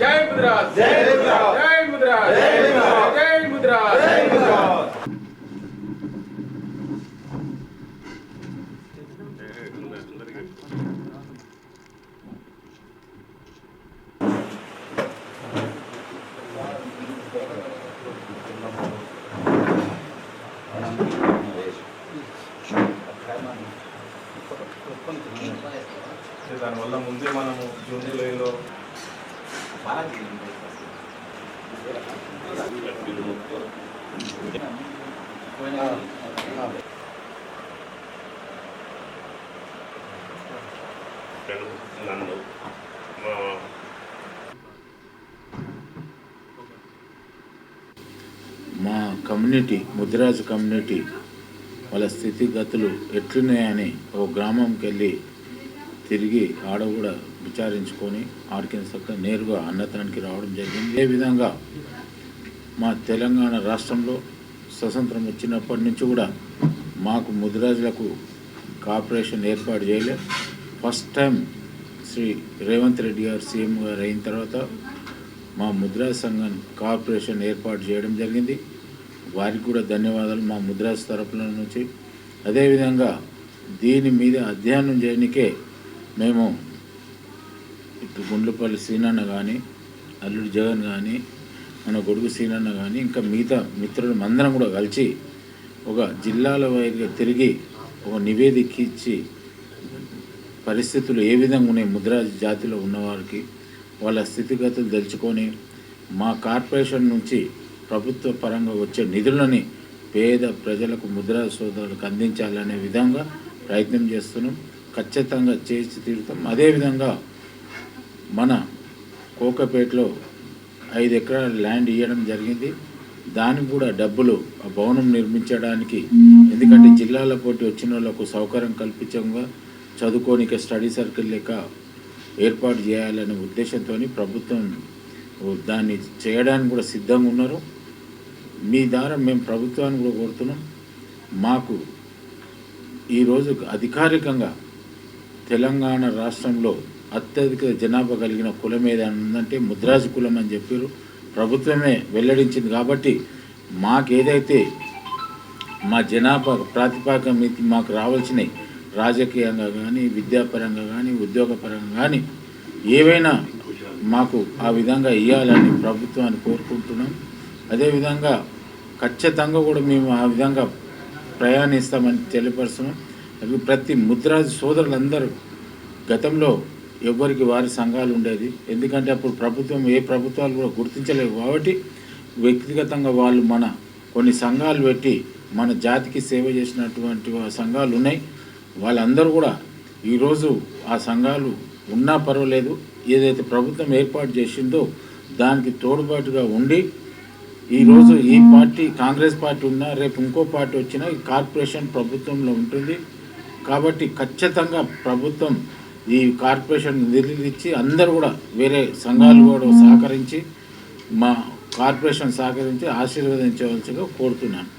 జై ముద్ర జై ముద్ర జై ముద్ర జై ముద్ర జై ముద్ర దానివల్ల ముందే మనము జూన్ జూలైలో నన్ను మా మా కమ్యూనిటీ ముదిరాజు కమ్యూనిటీ వాళ్ళ స్థితిగతులు ఎట్లున్నాయని ఓ గ్రామంకి వెళ్ళి తిరిగి ఆడ కూడా విచారించుకొని ఆడికిన చక్క నేరుగా అన్నతానికి రావడం జరిగింది. ఏ విధంగా మా తెలంగాణ రాష్ట్రంలో స్వతంత్రం వచ్చినప్పటి నుంచి కూడా మాకు ముదిరాజులకు కార్పొరేషన్ ఏర్పాటు చేయలే. ఫస్ట్ టైం శ్రీ రేవంత్ రెడ్డి గారు సీఎం గారు అయిన తర్వాత మా ముద్రాజ్ సంఘం కార్పొరేషన్ ఏర్పాటు చేయడం జరిగింది. వారికి కూడా ధన్యవాదాలు మా ముద్రాజ్ తరపుల నుంచి. అదేవిధంగా దీని మీద అధ్యయనం చేయడానికే మేము ఇటు గుండ్లపల్లి సీనన్న కానీ అల్లుడు జగన్ కానీ మన గొడుగు సీనన్న కానీ ఇంకా మిగతా మిత్రులు మందరం కూడా కలిసి ఒక జిల్లాల వైపుగా తిరిగి ఒక నివేదిక ఇచ్చి పరిస్థితులు ఏ విధంగా ఉన్నాయి ముద్రా జాతిలో ఉన్నవారికి వాళ్ళ స్థితిగతులు తెలుసుకొని మా కార్పొరేషన్ నుంచి ప్రభుత్వ పరంగా వచ్చే నిధులని పేద ప్రజలకు ముద్రా సోదరులకు అందించాలనే విధంగా ప్రయత్నం చేస్తున్నాం. ఖచ్చితంగా చేసి తీరుతాం. అదేవిధంగా మన కోకపేటలో ఐదు ఎకరాల ల్యాండ్ ఇవ్వడం జరిగింది. దానికి కూడా డబ్బులు ఆ భవనం నిర్మించడానికి ఎందుకంటే జిల్లాల పోటీ వచ్చిన వాళ్ళకు సౌకర్యం కల్పించంగా చదువుకోనిక స్టడీ సర్కిల్ లెక్క ఏర్పాటు చేయాలనే ఉద్దేశంతో ప్రభుత్వం దాన్ని చేయడానికి కూడా సిద్ధంగా ఉన్నారు. మీ ద్వారా మేము ప్రభుత్వాన్ని కూడా కోరుతున్నాం. మాకు ఈరోజు అధికారికంగా తెలంగాణ రాష్ట్రంలో అత్యధిక జనాభా కలిగిన కులం ఏదైనా ఉందంటే ముద్రాజు కులం అని చెప్పారు. ప్రభుత్వమే వెల్లడించింది కాబట్టి మాకేదైతే మా జనాభా ప్రాతిపాదిక మితి మాకు రావాల్సినవి రాజకీయంగా కానీ విద్యాపరంగా కానీ ఉద్యోగపరంగా కానీ ఏవైనా మాకు ఆ విధంగా ఇవ్వాలని ప్రభుత్వాన్ని కోరుకుంటున్నాం. అదేవిధంగా ఖచ్చితంగా కూడా మేము ఆ విధంగా ప్రయాణిస్తామని తెలియపరుస్తున్నాం. ప్రతి ముద్రాజు సోదరులందరూ గతంలో ఎవరికి వారి సంఘాలు ఉండేది. ఎందుకంటే అప్పుడు ప్రభుత్వం ఏ ప్రభుత్వాలు కూడా గుర్తించలేవు కాబట్టి వ్యక్తిగతంగా వాళ్ళు మన కొన్ని సంఘాలు పెట్టి మన జాతికి సేవ చేసినటువంటి సంఘాలు ఉన్నాయి. వాళ్ళందరూ కూడా ఈరోజు ఆ సంఘాలు ఉన్నా పర్వాలేదు. ఏదైతే ప్రభుత్వం ఏర్పాటు చేసిందో దానికి తోడుబాటుగా ఉండి ఈరోజు ఈ పార్టీ కాంగ్రెస్ పార్టీ ఉన్నా రేపు ఇంకో పార్టీ వచ్చినా ఈ కార్పొరేషన్ ప్రభుత్వంలో ఉంటుంది. కాబట్టి ఖచ్చితంగా ప్రభుత్వం ఈ కార్పొరేషన్ నిధులు ఇచ్చి అందరూ కూడా వేరే సంఘాలు కూడా సహకరించి మా కార్పొరేషన్ సహకరించి ఆశీర్వదించవలసిగా కోరుతున్నాను.